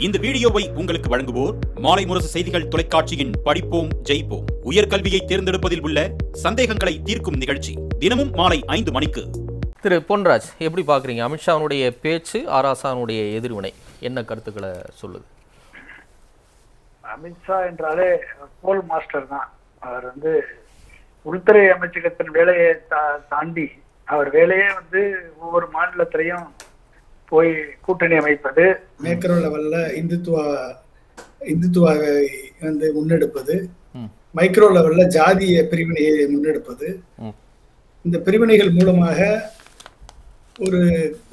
இந்த வீடியோவை உங்களுக்கு வழங்குவோர் மாலை முரசு செய்திகள் தொலைக்காட்சியின் படிப்போம் ஜெயிப்போம். உயர்கல்வியை தேர்ந்தெடுப்பதில் உள்ள சந்தேகங்களை தீர்க்கும் நிகழ்ச்சி தினமும் மாலை ஐந்து மணிக்கு. திரு பொன்ராஜ் எப்படி பார்க்குறீங்க? அமித்ஷாவுடைய பேச்சு ஆராசானுடைய எதிர்வினை என்ன கருத்துக்களை சொல்லுது? அமித்ஷா என்றாலே போல் மாஸ்டர் தான். அவர் வந்து உள்துறை அமைச்சகத்தின் வேலையை தா- தாண்டி அவர் வேலையே வந்து ஒவ்வொரு மாநிலத்திலையும் போய் கூட்டணி அமைப்பது மேக்ரோ லெவல்ல இந்துத்துவ இந்துத்துவாவை வந்து முன்னெடுப்பது. மைக்ரோ லெவல்ல ஜாதிய பிரிவினையை முன்னெடுப்பது. இந்த பிரிவினைகள் மூலமாக ஒரு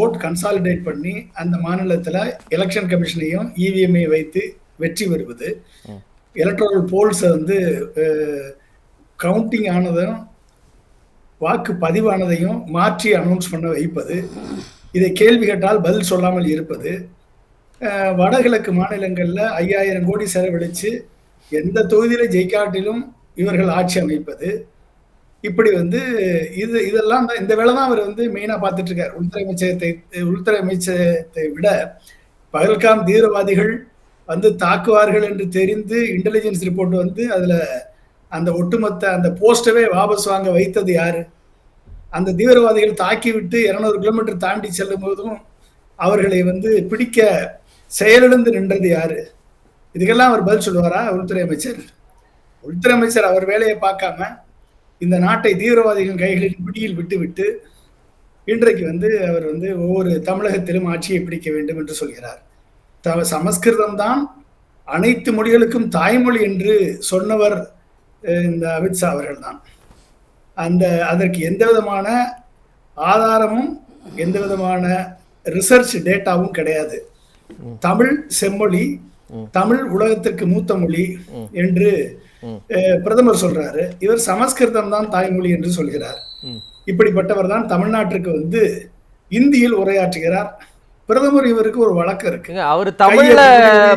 ஓட் கன்சாலிடேட் பண்ணி அந்த மாநிலத்துல எலெக்ஷன் கமிஷனையும் இவிஎம்ஐ வைத்து வெற்றி பெறுவது. எலக்ட்ரல் போல்ஸை வந்து கவுண்டிங் ஆனதும் வாக்கு பதிவானதையும் மாற்றி அனௌன்ஸ் பண்ண வைப்பது இதை கேள்வி கேட்டால் பதில் சொல்லாமல் இருப்பது. வடகிழக்கு மாநிலங்களில் ஐயாயிரம் கோடி செலவழித்து எந்த தொகுதியில ஜெயிக்காட்டிலும் இவர்கள் ஆட்சி அமைப்பது. இப்படி வந்து இது இதெல்லாம் இந்த வேலை தான் அவர் வந்து மெயினாக பார்த்துட்டு இருக்கார் உள்துறை அமைச்சகத்தை உள்துறை அமைச்சகத்தை விட பகல்காம் தீவிரவாதிகள் வந்து தாக்குவார்கள் என்று தெரிந்து இன்டெலிஜென்ஸ் ரிப்போர்ட் வந்து அதில் அந்த ஒட்டுமொத்த அந்த போஸ்டவே வாபஸ் வாங்க வைத்தது யாரு? அந்த தீவிரவாதிகள் தாக்கிவிட்டு இருநூறு கிலோமீட்டர் தாண்டி செல்லும் போதும் அவர்களை வந்து பிடிக்க செயலிழந்து நின்றது யாரு? இதுக்கெல்லாம் அவர் பதில் சொல்லுவாரா? உள்துறை அமைச்சர். உள்துறை அமைச்சர் அவர் வேலையை பார்க்காம இந்த நாட்டை தீவிரவாதிகள் கைகளில் பிடியில் விட்டுவிட்டு இன்றைக்கு வந்து அவர் வந்து ஒவ்வொரு தமிழகத்திலும் ஆட்சியை பிடிக்க வேண்டும் என்று சொல்கிறார். த சமஸ்கிருதம் தான் அனைத்து மொழிகளுக்கும் தாய்மொழி என்று சொன்னவர் இந்த அமித்ஷா அவர்கள் தான். அந்த அதற்கு எந்த விதமான ஆதாரமும் எந்த விதமான ரிசர்ச் டேட்டாவும் கிடையாது. தமிழ் செம்மொழி தமிழ் உலகத்திற்கு மூத்த மொழி என்று பிரதமர் சொல்றாரு. இவர் சமஸ்கிருதம் தான் தாய்மொழி என்று சொல்கிறார். இப்படிப்பட்டவர் தான் தமிழ்நாட்டிற்கு வந்து இந்தியில் உரையாற்றுகிறார். பிரதமர் இவருக்கு ஒரு வழக்கு இருக்கு. அவர் தமிழ்ல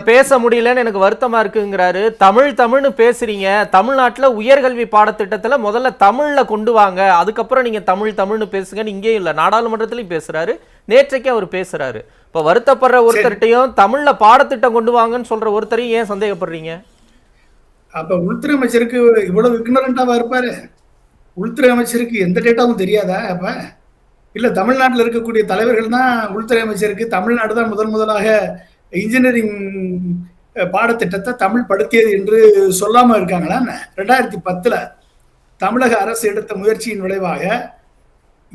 பேச முடியலன்னு எனக்கு வருத்தமா இருக்குங்கிறாரு. தமிழ் தமிழ்னு பேசுறீங்க. தமிழ்நாட்டுல உயர்கல்வி பாடத்திட்டத்துல முதல்ல தமிழ்ல கொண்டு வாங்க. அதுக்கப்புறம் நீங்க தமிழ் தமிழ்னு பேசுங்கன்னு இங்கேயும் இல்ல நாடாளுமன்றத்திலையும் பேசுறாரு. நேற்றைக்கு அவர் பேசுறாரு. இப்ப வருத்தப்படுற ஒருத்தர்கிட்டையும் தமிழ்ல பாடத்திட்டம் கொண்டு வாங்கன்னு சொல்ற ஒருத்தரையும் ஏன் சந்தேகப்படுறீங்க? அப்ப உள்துறை அமைச்சருக்கு இவ்வளவு இக்னரண்டாவா இருப்பாரு? உள்துறை அமைச்சருக்கு எந்த டேட்டாவும் தெரியாதா அப்ப? இல்ல தமிழ்நாட்டில் இருக்கக்கூடிய தலைவர்கள் தான் உள்துறை அமைச்சருக்கு தமிழ்நாடு தான் முதன் முதலாக இன்ஜினியரிங் பாடத்திட்டத்தை தமிழ் படுத்தியது என்று சொல்லாம இருக்காங்களா ரெண்டாயிரத்தி பத்துல தமிழக அரசு எடுத்த முயற்சியின் விளைவாக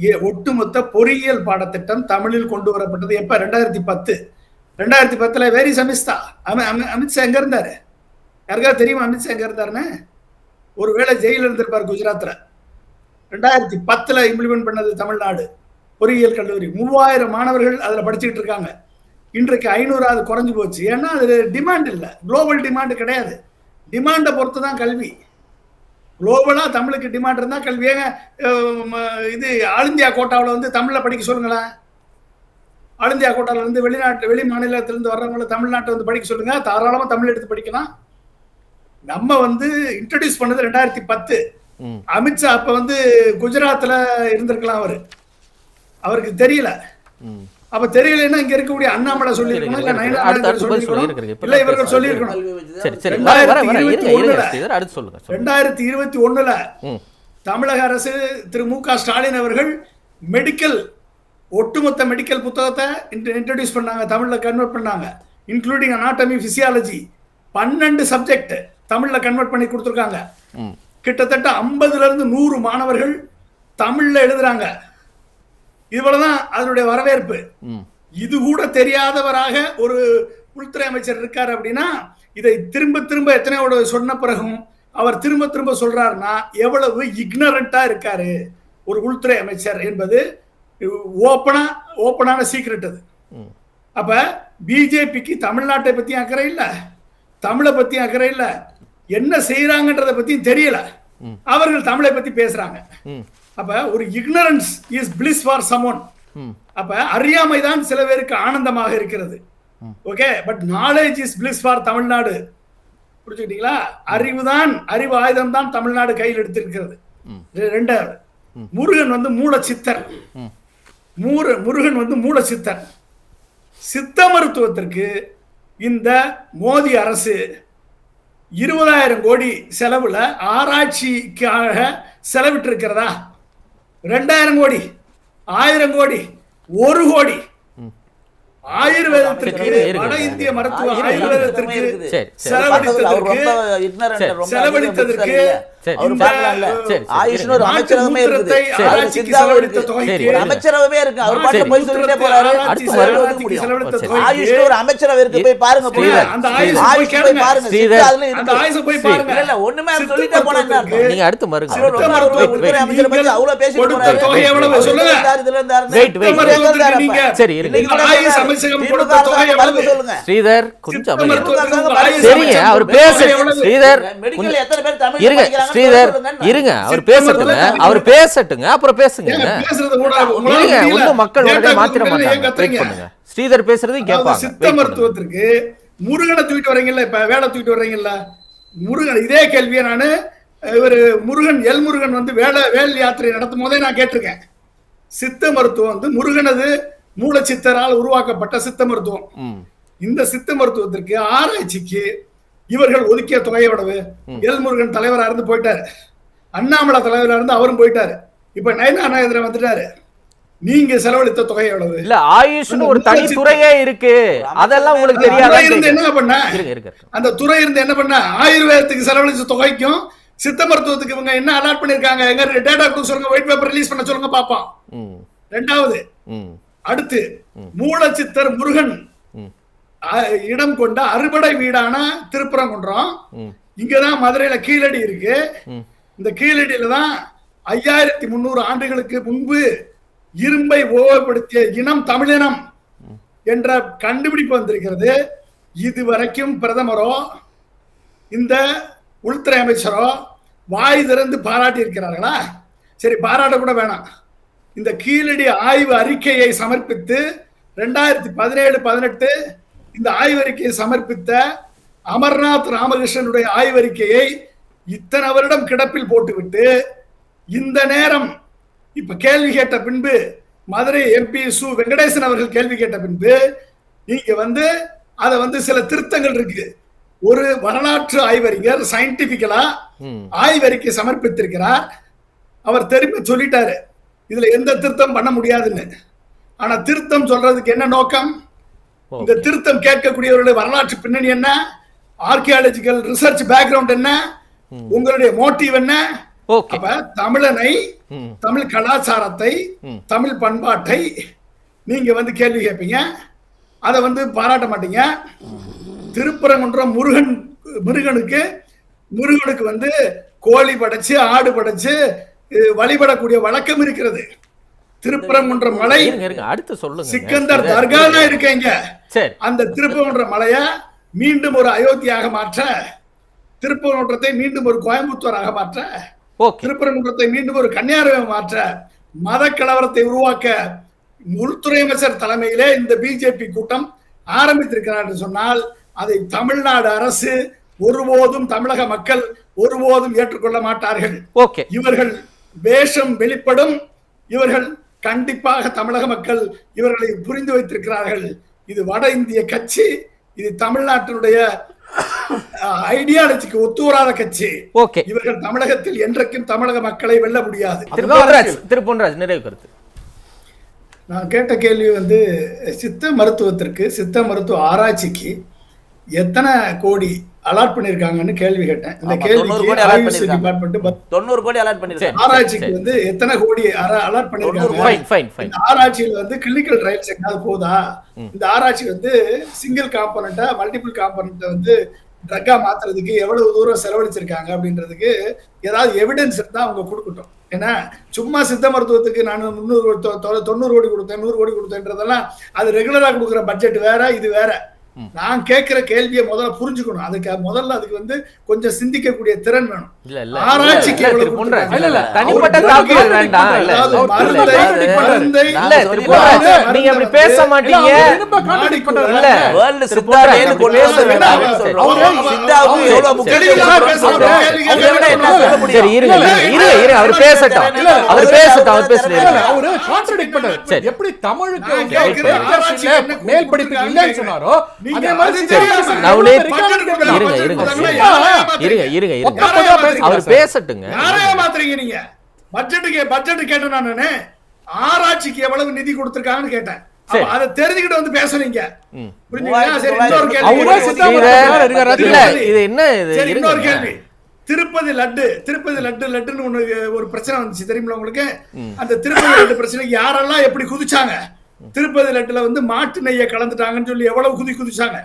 ஏ- ஒட்டுமொத்த பொறியியல் பாடத்திட்டம் தமிழில் கொண்டு வரப்பட்டது. எப்ப? ரெண்டாயிரத்தி பத்து. ரெண்டாயிரத்தி பத்துல வேரி சமிஸ்தா. அமித்ஷா எங்க இருந்தாரு? யாருக்காவது தெரியுமா அமித்ஷா எங்க இருந்தாருன்னு? ஒருவேளை ஜெயில இருந்திருப்பார் குஜராத்ல. ரெண்டாயிரத்தி பத்துல இம்ப்ளிமெண்ட் பண்ணது தமிழ்நாடு. பொறியியல் கல்லூரி. மூவாயிரம் மாணவர்கள் அதுல படிச்சுக்கிட்டு இருக்காங்க. இன்றைக்கு ஐநூறாவது குறைஞ்சு போச்சு. ஏன்னா அது டிமாண்ட் இல்லை. குளோபல் டிமாண்ட் கிடையாது. டிமாண்டை பொறுத்து தான் கல்வி. குளோபலா தமிழுக்கு டிமாண்ட் இருந்தா கல்வி. ஏங்க இது ஆல் இந்தியா கோட்டாவில் வந்து தமிழ்ல படிக்க சொல்லுங்களேன். ஆல் இந்தியா கோட்டாவில் இருந்து வெளிநாட்டு வெளி மாநிலத்திலிருந்து வர்றவங்கள தமிழ்நாட்டை வந்து படிக்க சொல்லுங்க. தாராளமா தமிழ் எடுத்து படிக்கலாம். நம்ம வந்து இன்ட்ரடியூஸ் பண்ணது ரெண்டாயிரத்தி பத்து. அமித்ஷா அப்ப வந்து குஜராத்ல இருந்திருக்கலாம் அவரு. அவருக்கு தெரியல. அப்ப தெரியலன்னா இங்க இருக்கக்கூடிய அண்ணாமலை சொல்லியிருக்கிறீங்க. இப்ப இல்ல இவர்கள் பேசுறேன். சொல்லியிருக்கணும் சரி சரி வர வர வர இருங்க இருங்க 2021 ஸ்ரீதர் அடுத்து சொல்லுங்க சொல்லுங்க. ரெண்டாயிரத்தி இருபத்தி ஒண்ணுல. தமிழக அரசு திரு மு க ஸ்டாலின் அவர்கள் மெடிக்கல் ஒட்டுமொத்த மெடிக்கல் புத்தகத்தை இன்ட்ரடியூஸ் பண்ணாங்க தமிழ்ல கன்வெர்ட் பண்ணாங்க இன்க்ளூடிங் அனாட்டமி பிசியாலஜி பன்னெண்டு சப்ஜெக்ட் தமிழ்ல கன்வெர்ட் பண்ணி கொடுத்துருக்காங்க. கிட்டத்தட்ட ஐம்பதுல இருந்து நூறு மாணவர்கள் தமிழ்ல எழுதுறாங்க இவ்வளவுதான் அதனுடைய வரவேற்பு. இது கூட தெரியாதவராக ஒரு உள்துறை அமைச்சர் இருக்காரு அப்படின்னா இதை திரும்ப திரும்ப எத்தனையோட சொன்ன பிறகும் அவர் திரும்ப திரும்ப சொல்றாருன்னா எவ்வளவு இக்னரண்டா இருக்காரு ஒரு உள்துறை அமைச்சர் என்பது ஓப்பனா ஓப்பனான சீக்ரெட் அது. அப்ப பிஜேபிக்கு தமிழ்நாட்டை பத்தி அக்கறை இல்ல. தமிழை பத்தி அக்கறை இல்ல. என்ன செய்யறாங்கன்றத பத்தியும் தெரியல. அவர்கள் தமிழை பத்தி பேசுறாங்க. அப்ப ஒரு ignorance is bliss for someone. அப்ப அறியாமை தான் சில பேருக்கு ஆனந்தமாக இருக்கிறது. Okay but knowledge is bliss for Tamil Nadu. புரிஞ்சுக்கிட்டீங்களா? அறிவு தான் அறிவு ஆயுதம் தான் தமிழ்நாடு கையில் எடுத்திருக்கிறது. ரெண்டாவது முருகன் வந்து மூல சித்தர். மூர முருகன் வந்து மூல சித்தர். சித்த மருத்துவத்திற்கு இந்த மோடி அரசு இருபதாயிரம் கோடி செலவுல ஆராய்ச்சிக்காக செலவிட்டு இருக்கிறதா ரெண்டாயிரம் கோடி ஆயிரம் கோடி ஒரு கோடி. ஆயுர்வேதத்திற்கு. வட இந்திய மருத்துவ ஆயுர்வேதத்திற்கு இருக்குது. சரி, சரி. செலவழித்ததற்கு செலவழித்ததற்கு. ஆயுஷ்னு இருக்கு. அவர். பாட்டு போய் சொல்லிட்டே போறாரு ஒரு அமைச்சரவை இருக்கு போய் பாருங்க போய் ஸ்ரீதர், அந்த ஆயுஷ் போய் ஆயுஷ் போய் கேளுங்க. பாருங்க ஸ்ரீதர். சித்தா அதுல அந்த இருக்கு ஆயுஷ போய் சரி. பாருங்க இல்ல, இல்ல, ஒண்ணுமே சொல்லிட்டே போனா? நீங்க அடுத்து அமைச்சரை பத்தி அவ்வளவு பேசிட்டு போறாரு. சொல்லுங்க. இதுல இருந்தாரு. சரி. கொடுத்த தொகை எவ்வளவு? ஸ்ரீதர் கொஞ்சம் சரிங்க அவர் பேச? ஸ்ரீதர் மெடிக்கல் கொஞ்சம் எத்தனை பேர் தமிழ் இருங்க படிக்கிறாங்கன்னு ஸ்ரீதர். இருங்க அவர் பேசட்டுங்க அவர் பேசட்டுங்க அப்புறம் பேசுங்க இருங்க மக்கள் உடனே மாத்திர மாட்டாங்க? பண்ணுங்க ஸ்ரீதர் பேசுறதையும் கேட்பாங்க சித்த. மருத்துவத்திற்கு முருகனை தூக்கிட்டு வரீங்கல்ல இப்ப வேலை தூக்கிட்டு வர்றீங்கல்ல முருகன் இதே கேள்வியை நானு இவர் முருகன் எல் முருகன் வந்து வேலை வேல் யாத்திரை நடத்தும் போதே நான் கேட்டிருக்கேன் சித்த மருத்துவம் வந்து முருகனது மூலச்சித்தரால் உருவாக்கப்பட்ட சித்த மருத்துவம். இந்த சித்த மருத்துவத்திற்கு ஆராய்ச்சிக்கு இவர்கள் ஒதுக்கிய தொகை எவ்வளவு? எல் முருகன் தலைவரா இருந்து போயிட்டாரு. அண்ணாமலை தலைவரா இருந்து அவரும் போயிட்டாரு. இப்ப நயனா நாயந்திரன் வந்துட்டாரு. நீங்க செலவழித்த தொகை எவ்வளவு? இல்ல ஆயுஷ்னு ஒரு தனி துறையே இருக்கு. அதெல்லாம் உங்களுக்கு துறை இருந்து தெரியாதா என்ன பண்ண? அந்த துறை இருந்து என்ன பண்ண? ஆயுர்வேதத்துக்கு செலவழிச்ச தொகைக்கும் சித்த மருத்துவத்துக்கு இவங்க என்ன அலாட் பண்ணிருக்காங்க? எங்க டேட்டா கொடுக்க சொல்லுங்க ஒயிட் பேப்பர் ரிலீஸ் பண்ண சொல்லுங்க பாப்போம். ரெண்டாவது அடுத்து மூலச்சித்தர் முருகன். இடம் கொண்ட அறுபடை வீடான திருப்பரங்குன்றம். இங்கதான் மதுரையில கீழடி இருக்கு. இந்த கீழடியில தான் ஐயாயிரத்தி முந்நூறு ஆண்டுகளுக்கு முன்பு இரும்பை ஓவப்படுத்திய இனம் தமிழினம் என்ற கண்டுபிடிப்பு வந்திருக்கிறது. இதுவரைக்கும் பிரதமரோ இந்த உள்துறை அமைச்சரோ வாய் திறந்து பாராட்டி இருக்கிறார்களா சரி பாராட்ட கூட வேணாம். இந்த கீழடி ஆய்வு அறிக்கையை சமர்ப்பித்து ரெண்டாயிரத்தி பதினேழு பதினெட்டு இந்த ஆய்வறிக்கையை சமர்ப்பித்த அமர்நாத் ராமகிருஷ்ணனுடைய ஆய்வறிக்கையை இத்தனை வருடம் கிடப்பில் போட்டுவிட்டு இந்த நேரம் இப்ப கேள்வி கேட்ட பின்பு மதுரை எம்பி சு வெங்கடேசன் அவர்கள் கேள்வி கேட்ட பின்பு நீங்க வந்து அதை வந்து சில திருத்தங்கள் இருக்கு. ஒரு வரலாற்று ஆய்வறிஞர் சயின்டிபிக்கலா ஆய்வறிக்கை சமர்ப்பித்திருக்கிறார். அவர் திரும்பி சொல்லிட்டாரு. இதுல எந்த திருத்தம் பண்ண முடியாதுன்னு. ஆனா திருத்தம் சொல்றதுக்கு என்ன நோக்கம்? இந்த திருத்தம் கேட்கக்கூடியவர்களுடைய வரலாற்று பின்னணி என்ன? ஆர்கியாலஜிக்கல் ரிசர்ச் பேக்ரவுண்ட் என்ன? உங்களுடைய மோட்டிவ் என்ன? அப்ப தமிழனை தமிழ் கலாச்சாரத்தை. தமிழ் பண்பாட்டை நீங்க வந்து கேள்வி கேட்பீங்க. அதை வந்து பாராட்ட மாட்டீங்க. திருப்பரங்குன்றம் முருகன் முருகனுக்கு முருகனுக்கு வந்து கோழி படைச்சு ஆடு படைச்சு வழிபடக்கூடிய வழக்கம் இருக்கிறது. திருப்பரங்குன்றம் மலை அடுத்து சொல்லுங்க. சிக்கந்தர் தர்கா தான் இருக்கீங்க அந்த திருப்பரங்குன்ற மலைய மீண்டும் ஒரு அயோத்தியாக மாற்ற திருப்பரங்குன்றத்தை மீண்டும் ஒரு கோயம்புத்தூராக மாற்ற திருப்பரங்குன்றத்தை மீண்டும் ஒரு கன்னியாகுமரி மாற்ற மத கலவரத்தை உருவாக்க உள்துறை அமைச்சர் தலைமையிலே இந்த பிஜேபி கூட்டம் ஆரம்பித்திருக்கிறார் என்று சொன்னால் அதை தமிழ்நாடு அரசு ஒருபோதும் தமிழக மக்கள் ஒருபோதும் ஏற்றுக்கொள்ள மாட்டார்கள். இவர்கள் வேஷம் வெளிப்படும். இவர்கள் கண்டிப்பாக தமிழக மக்கள் இவர்களை புரிந்து வைத்திருக்கிறார்கள். இது வட இந்திய கட்சி இது தமிழ்நாட்டினுடைய ஐடியாலஜிக்கு ஒத்து வராத கட்சி. ஓகே. இவர்கள் தமிழகத்தில் என்றைக்கும் தமிழக மக்களை வெல்ல முடியாது. திரு பொன்ராஜ் நிறைவு கருத்து. நான் கேட்ட கேள்வி வந்து சித்த மருத்துவத்திற்கு சித்த மருத்துவ ஆராய்ச்சிக்கு எத்தனை கோடி அலாட் பண்ணிருக்காங்கன்னு கேள்வி கேட்டேன். இந்த ஆமா, 90 கேள்விக்கு ஆயுஷ். டிபார்ட்மெண்ட் தொண்ணூறு கோடி அலாட் பண்ணிருக்காங்க. ஆராய்ச்சிக்கு வந்து எத்தனை கோடி அலாட் பண்ணிருக்காங்க? இந்த ஆராய்ச்சியில் வந்து கிளினிக்கல் ட்ரையல்ஸ் எங்காவது போதா? இந்த ஆராய்ச்சி வந்து சிங்கிள் காம்பனண்டா மல்டிபிள் காம்பனண்ட்டை வந்து ட்ரக்கா மாத்துறதுக்கு எவ்வளவு தூரம் செலவழிச்சிருக்காங்க அப்படின்றதுக்கு ஏதாவது எவிடன்ஸ் இருந்தா அவங்க கொடுக்கட்டும். ஏன்னா சும்மா சித்த மருத்துவத்துக்கு நான் முந்நூறு தொண்ணூறு கோடி கொடுத்தேன் நூறு கோடி கொடுத்தேன்றதெல்லாம் அது ரெகுலரா கொடுக்குற பட்ஜெட் வேற இது வேற. நான் கேட்கிற கேள்வியை முதல்ல புரிஞ்சுக்கணும். அதுக்கு முதல்ல அதுக்கு வந்து கொஞ்சம் சிந்திக்கக்கூடிய திறன் வேணும். அவர் பேசட்டும். அவர் பேசட்டும் அவர். சரி. எப்படி தமிழுக்கு மேல் படிப்புக்கு இல்லைன்னு சொன்னாரோ இருங்க, இருங்க? இருங்க. இருங்க? அவர். பேசட்டுங்க. ஏமாத்துறீங்க நீங்க? பட்ஜெட்டுக்கு பட்ஜெட் கேட்டேன் நானு ஆராய்ச்சிக்கு எவ்வளவு நிதி கொடுத்திருக்காங்கன்னு கேட்டேன். அதை தெரிஞ்சுக்கிட்டு வந்து பேசுறீங்க இது என்ன இன்னொரு கேள்வி. திருப்பதி லட்டு திருப்பதி லட்டு லட்டுன்னு ஒண்ணு ஒரு பிரச்சனை வந்துச்சு தெரியுமா உங்களுக்கு? அந்த திருப்பதி லட்டு பிரச்சனைக்கு யாரெல்லாம் எப்படி குதிச்சாங்க? திருப்பதி லட்டில் வந்து மாட்டு நெய்யை கலந்துட்டாங்கன்னு சொல்லி எவ்வளவு குதி குதிச்சாங்க.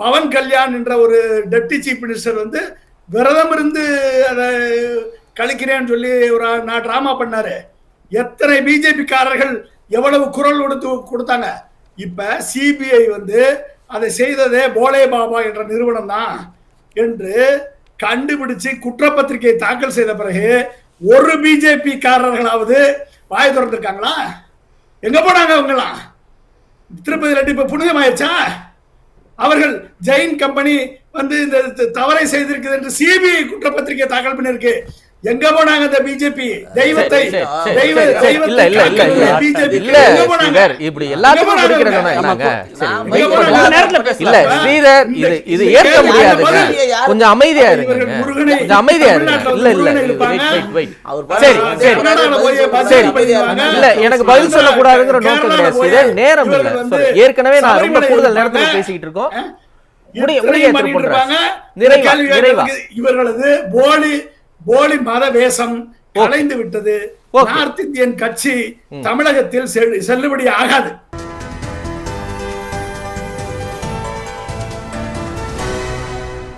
பவன் கல்யாண் என்ற ஒரு டெப்டி சீஃப் மினிஸ்டர் வந்து விரதம் இருந்து அதை கழிக்கிறேன்னு சொல்லி ஒரு நான் ட்ராமா பண்ணாரு. எத்தனை பிஜேபிக்காரர்கள் எவ்வளவு குரல் கொடுத்து கொடுத்தாங்க. இப்ப சிபிஐ வந்து அதை செய்ததே போலே பாபா என்ற நிறுவனம் தான் என்று கண்டுபிடிச்சு குற்றப்பத்திரிகை தாக்கல் செய்த பிறகு ஒரு பிஜேபி காரர்களாவது வாய் திறந்திருக்காங்களா? எங்க போனாங்க அவங்கலாம் திருப்பதி லட்டு இப்ப புனிதமாயிருச்சா? அவர்கள் ஜெயின் கம்பெனி வந்து இந்த த- தவறை செய்திருக்குது என்று சிபிஐ குற்றப்பத்திரிகை தாக்கல் பண்ணிருக்கு எங்க போனாங்க இந்த பிஜேபி தெய்வத்தை தெய்வ. தெய்வத்தை இல்ல இல்ல இல்ல பிஜேபி இப்படி எல்லாத்துக்கும் எங்க போனாங்க? என்னங்க. போனாங்க? நேரத்துல பேசலாம். இல்ல ஸ்ரீதர் இது இது ஏற்க முடியாதுங்க கொஞ்சம் அமைதியா இருங்க கொஞ்சம் அமைதியா இருங்க இல்ல இல்ல சரி, சரி. சரி. பதில் இல்ல எனக்கு பதில் சொல்லக்கூடாதுங்கிற நோக்கம் கிடையாது ஸ்ரீதர் நேரம் இல்ல. ஏற்கனவே நான் ரொம்ப கூடுதல் நேரத்துல. பேசிக்கிட்டு இருக்கோம்? முடிய- முடிய. நிறைவா, இவர்களது போலி போலி மத வேஷம் கலைந்து விட்டது. நார்த் இந்தியன் கட்சி தமிழகத்தில் செல்- செல்லுபடி ஆகாது.